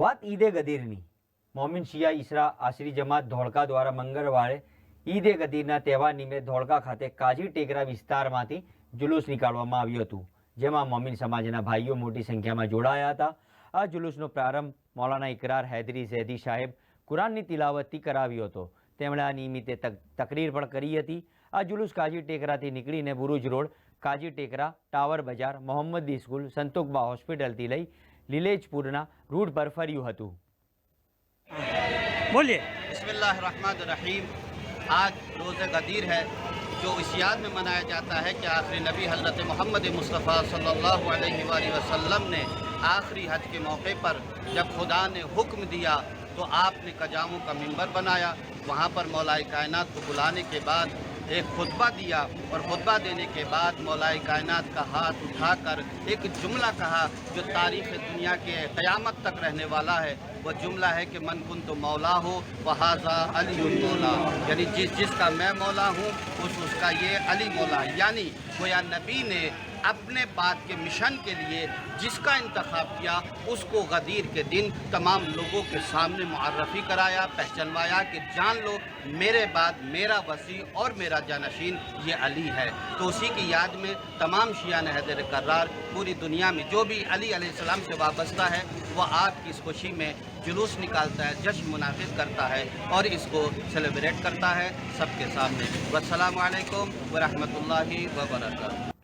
વાત ઈદે ગદીરની. મોમિન શિયા ઈસરા આશરી જમાત ધોળકા દ્વારા મંગળવારે ઈદે ગદીરના તહેવાર નિમિત્તે ધોળકા ખાતે કાજી ટેકરા વિસ્તારમાંથી જુલુસ નીકાળવામાં આવ્યું હતું, જેમાં મોમિન સમાજના ભાઈઓ મોટી સંખ્યામાં જોડાયા હતા. આ જુલુસનો પ્રારંભ મૌલાના ઇકરાર હૈદરી ઝેદી સાહેબ કુરાનની તિલાવતથી કરાવ્યો હતો. તેમણે આ નિમિત્તે તક- તકરીર પણ કરી હતી. આ જુલુસ કાજી ટેકરાથી નીકળીને બુરુજ રોડ, કાજી ટેકરા, ટાવર બજાર, મોહમ્મદી સ્કૂલ સંતોકબા હોસ્પિટલથી લઈ લીલેજપુરના રૂટ પર ફર્યું હતું. બોલીએ. بسم اللہ الرحمن الرحیم آج روز قدیر ہے جو اس یاد میں منایا جاتا ہے کہ آخری نبی حضرت محمد مصطفیٰ صلی اللہ علیہ وآلہ وسلم نے آخری حج کے موقع پر جب خدا نے حکم دیا تو آپ نے کجاموں کا ممبر بنایا وہاں پر مولائے کائنات کو بلانے کے بعد ایک خطبہ دیا اور خطبہ دینے کے بعد مولائے کائنات کا ہاتھ اٹھا کر ایک جملہ کہا جو تاریخ دنیا کے قیامت تک رہنے والا ہے۔ وہ جملہ ہے کہ من کن تو مولا ہو بحاظہ علی مولا۔ یعنی جس جس کا میں مولا ہوں، اس اس کا یہ علی مولا۔ ہے یعنی گویا نبی نے اپنے بات کے مشن کے لیے جس کا انتخاب کیا، اس کو غدیر کے دن تمام لوگوں کے سامنے معرفی کرایا، پہچنوایا کہ جان لو، میرے بعد میرا وسیع اور میرا جانشین یہ علی ہے۔ تو اسی کی یاد میں تمام شیعہ حضر کرار، پوری دنیا میں جو بھی علی علیہ السلام سے وابستہ ہے، وہ آپ کی اس خوشی میں جلوس نکالتا ہے، جشن منعقد کرتا ہے اور اس کو سیلیبریٹ کرتا ہے سب کے سامنے۔ والسلام علیکم ورحمۃ اللہ وبرکاتہ۔